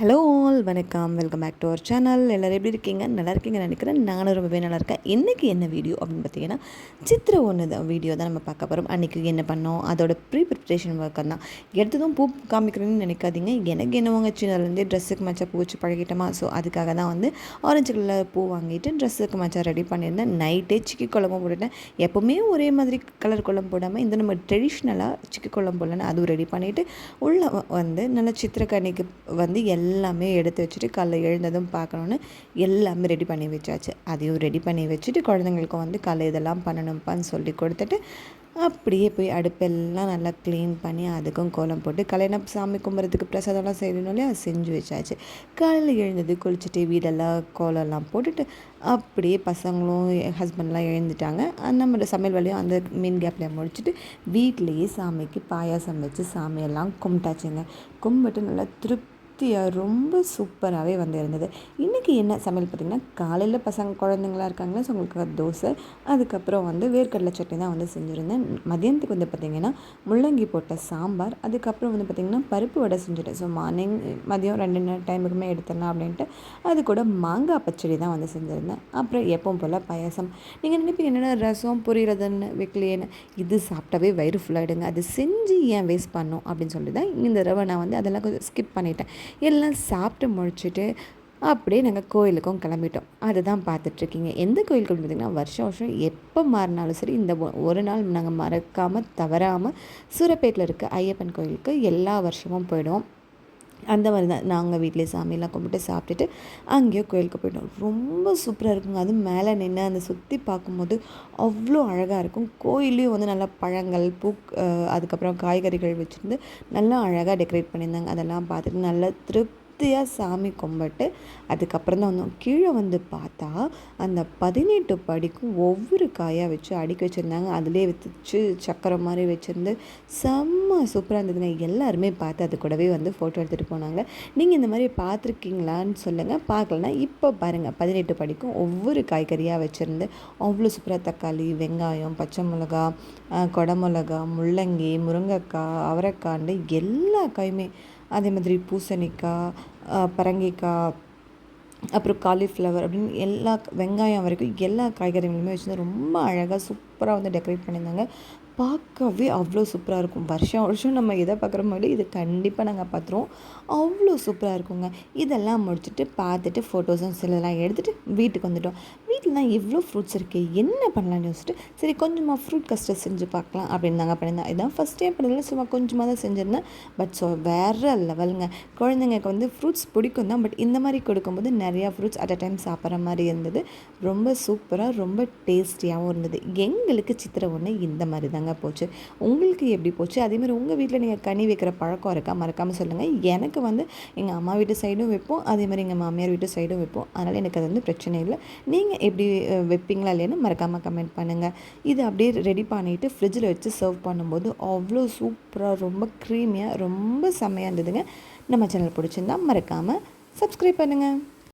Hello all வணக்கம். Welcome back to our channel எல்லோரும் எப்படி இருக்கீங்க? நல்லா இருக்கீங்கன்னு நினைக்கிறேன். நானும் ரொம்பவே நல்லா இருக்கேன். இன்றைக்கி என்ன வீடியோ அப்படின்னு பார்த்தீங்கன்னா சித்திர ஒன்று தான் வீடியோ தான் நம்ம பார்க்க போகிறோம் அன்றைக்கி என்ன பண்ணோம்? அதோட ப்ரீ ப்ரிப்ரேஷன் ஒர்க் தான். எடுத்ததும் பூ காமிக்கிறேன்னு நினைக்காதீங்க. எனக்கு என்னவங்க சின்னதுலேருந்தே ட்ரெஸ்ஸுக்கு மச்சா பூ வச்சு பழகிட்டோமா? ஸோ அதுக்காக தான் வந்து ஆரஞ்சு கலரில் பூ வாங்கிட்டு ட்ரெஸ்ஸுக்கு மச்சா ரெடி பண்ணியிருந்தேன். நைட்டே சிக்கி குழம்பு போட்டுட்டேன். எப்போவுமே ஒரே மாதிரி கலர் குழம்பு போடாமல் இந்த நம்ம ட்ரெடிஷ்னலாக சிக்கி குழம்பு போடலன்னு அதுவும் ரெடி பண்ணிவிட்டு உள்ளே வந்து நல்லா சித்திரக்கணிக்கு வந்து எல்லா எல்லாமே எடுத்து வச்சுட்டு காலைல எழுந்ததும் பார்க்கணுன்னு எல்லாமே ரெடி பண்ணி வச்சாச்சு. அதையும் ரெடி பண்ணி வச்சுட்டு குழந்தைங்களுக்கும் வந்து காலை இதெல்லாம் பண்ணணும்ப்பான்னு சொல்லி கொடுத்துட்டு அப்படியே போய் அடுப்பெல்லாம் நல்லா க்ளீன் பண்ணி அதுக்கும் கோலம் போட்டு கல்யாணம் சாமி கும்பிட்றதுக்கு பிரசாதம்லாம் செய்யணும் இல்லையா? செஞ்சு வச்சாச்சு. காலையில் எழுந்தது குளிச்சுட்டு வீடெல்லாம் கோலம்லாம் போட்டுட்டு அப்படியே பசங்களும் ஹஸ்பண்ட்லாம் எழுந்துட்டாங்க. நம்ம சமையல் வேலையும் அந்த மீன் கேப்லேயே முடிச்சுட்டு வீட்லேயே சாமிக்கு பாயாசம் வச்சு சாமியெல்லாம் கும்பிட்டாச்சுங்க. கும்பிட்டு நல்லா திருப்தி திருப்தியாக ரொம்ப சூப்பராகவே வந்து இருந்தது. இன்றைக்கி என்ன சமையல் பார்த்திங்கன்னா காலையில் பசங்க குழந்தைங்களா இருக்காங்களா ஸோ உங்களுக்கு தோசை அதுக்கப்புறம் வந்து வேர்க்கடலை சட்னி தான் வந்து செஞ்சுருந்தேன். மதியானத்துக்கு வந்து பார்த்திங்கன்னா முள்ளங்கி போட்ட சாம்பார் அதுக்கப்புறம் வந்து பார்த்திங்கன்னா பருப்பு வடை செஞ்சுட்டேன். ஸோ மார்னிங் மதியம் ரெண்டு டைமுக்குமே எடுத்துடலாம் அப்படின்ட்டு அது கூட மாங்காய் பச்சடி தான் வந்து செஞ்சுருந்தேன். அப்புறம் எப்பவும் போல் பாயசம். நீங்கள் நினைப்பீங்க என்னென்ன ரசம் புரியறதுன்னு வைக்கலையேன்னு. இது சாப்பிட்டாவே வயிறு ஃபுல்லாகிடுங்க அது செஞ்சு ஏன் வேஸ்ட் பண்ணும் அப்படின்னு சொல்லி தான் இந்த தடவை நான் வந்து அதெல்லாம் கொஞ்சம் ஸ்கிப் பண்ணிட்டேன். எல்லாம் சாப்பிட்டு முடிச்சுட்டு அப்படியே நாங்கள் கோயிலுக்கும் கிளம்பிட்டோம். அதுதான் பார்த்துட்ருக்கீங்க. எந்த கோயிலுக்கு பார்த்திங்கன்னா வருஷம் வருஷம் எப்போ மாறினாலும் சரி இந்த ஒரு நாள் நாங்கள் மறக்காமல் தவறாமல் சூரப்பேட்டில் இருக்க ஐயப்பன் கோயிலுக்கு எல்லா வருஷமும் போயிடுவோம். அந்த மாதிரி தான். நாங்கள் வீட்டிலே சாமியெல்லாம் கும்பிட்டு சாப்பிட்டுட்டு அங்கேயோ கோயிலுக்கு போயிட்டோம். ரொம்ப சூப்பராக இருக்குங்க. அதுவும் மேலே நின்று அந்த சுற்றி பார்க்கும்போது அவ்வளோ அழகாக இருக்கும். கோயிலையும் வந்து நல்லா பழங்கள் பூ அதுக்கப்புறம் காய்கறிகள் வச்சுருந்து நல்லா அழகாக டெக்கரேட் பண்ணியிருந்தாங்க. அதெல்லாம் பார்த்துட்டு நல்லா திருப் பக்தியாக சாமி கும்பிட்டு அதுக்கப்புறம் தான் வந்தோம் கீழே வந்து பார்த்தா அந்த பதினெட்டு படிக்கும் ஒவ்வொரு காயாக வச்சு அடுக்கி வச்சுருந்தாங்க. அதிலே வச்சு சக்கரை மாதிரி வச்சுருந்து செம்ம சூப்பராக இருந்ததுங்க. எல்லாருமே பார்த்து அது கூடவே வந்து ஃபோட்டோ எடுத்துகிட்டு போனாங்க. நீங்கள் இந்த மாதிரி பார்த்துருக்கீங்களான்னு சொல்லுங்கள் பார்க்கலன்னா இப்போ பாருங்கள் பதினெட்டு படிக்கும் ஒவ்வொரு காய்கறியாக வச்சுருந்து அவ்வளோ சூப்பராக தக்காளி வெங்காயம் பச்சை மிளகா கொடமிளகா முள்ளங்கி முருங்கைக்காய் அவரைக்காண்டு எல்லா காயுமே அதே மாதிரி பூசணிக்காய் பரங்கிக்காய் அப்புறம் காலிஃப்ளவர் அப்படின்னு எல்லா வெங்காயம் வரைக்கும் எல்லா காய்கறிகளுமே வச்சுருந்து ரொம்ப அழகாக சூப்பராக வந்து டெக்கரேட் பண்ணியிருந்தாங்க. பார்க்கவே அவ்வளோ சூப்பராக இருக்கும். வருஷம் வருஷம் நம்ம எதை பார்க்குற மாதிரி இது கண்டிப்பாக நாங்கள் பார்த்துருவோம். அவ்வளோ சூப்பராக இருக்குங்க. இதெல்லாம் முடிச்சுட்டு பார்த்துட்டு ஃபோட்டோஸும் சிலதெல்லாம் எடுத்துகிட்டு வீட்டுக்கு வந்துட்டோம். வீட்டில் தான் எவ்வளோ ஃப்ரூட்ஸ் இருக்குது என்ன பண்ணலான்னு யோசிச்சுட்டு சரி கொஞ்சமாக ஃப்ரூட் கஸ்டர்ட் செஞ்சு பார்க்கலாம் அப்படின்னு நாங்கள் பண்ணியிருந்தோம் இதான் ஃபஸ்ட் டைம் பண்ணதில்ல சும்மா கொஞ்சமாக தான் செஞ்சுருந்தேன். பட் ஸோ வேறு லெவலுங்க. குழந்தைங்களுக்கு வந்து ஃப்ரூட்ஸ் பிடிக்கும் தான். பட் இந்த மாதிரி கொடுக்கும்போது நிறையா ஃப்ரூட்ஸ் அட் அ டைம் சாப்பிட்ற மாதிரி இருந்தது. ரொம்ப சூப்பராக ரொம்ப டேஸ்டியாகவும் இருந்தது. எங்களுக்கு சித்திரை ஒன்று இந்த மாதிரி தாங்க தாங்க போச்சு. உங்களுக்கு எப்படி போச்சு? அதேமாதிரி உங்கள் வீட்டில் நீங்கள் கனி வைக்கிற பழக்கம் இருக்கா? மறக்காமல் சொல்லுங்கள் எனக்கு வந்து எங்கள் அம்மா வீட்டு சைடும் வைப்போம். அதேமாதிரி எங்கள் மாமியார் வீட்டு சைடும் வைப்போம். அதனால் எனக்கு அது வந்து பிரச்சனை இல்லை. நீங்கள் எப்படி வைப்பீங்களா இல்லையான்னு மறக்காமல் கமெண்ட் பண்ணுங்கள் இது அப்படியே ரெடி பண்ணிவிட்டு ஃப்ரிட்ஜில் வச்சு சர்வ் பண்ணும்போது அவ்வளோ சூப்பராக ரொம்ப க்ரீமியாக ரொம்ப செம்மையாக இருந்ததுங்க. நம்ம சேனல் பிடிச்சிருந்தா மறக்காமல் சப்ஸ்கிரைப் பண்ணுங்கள்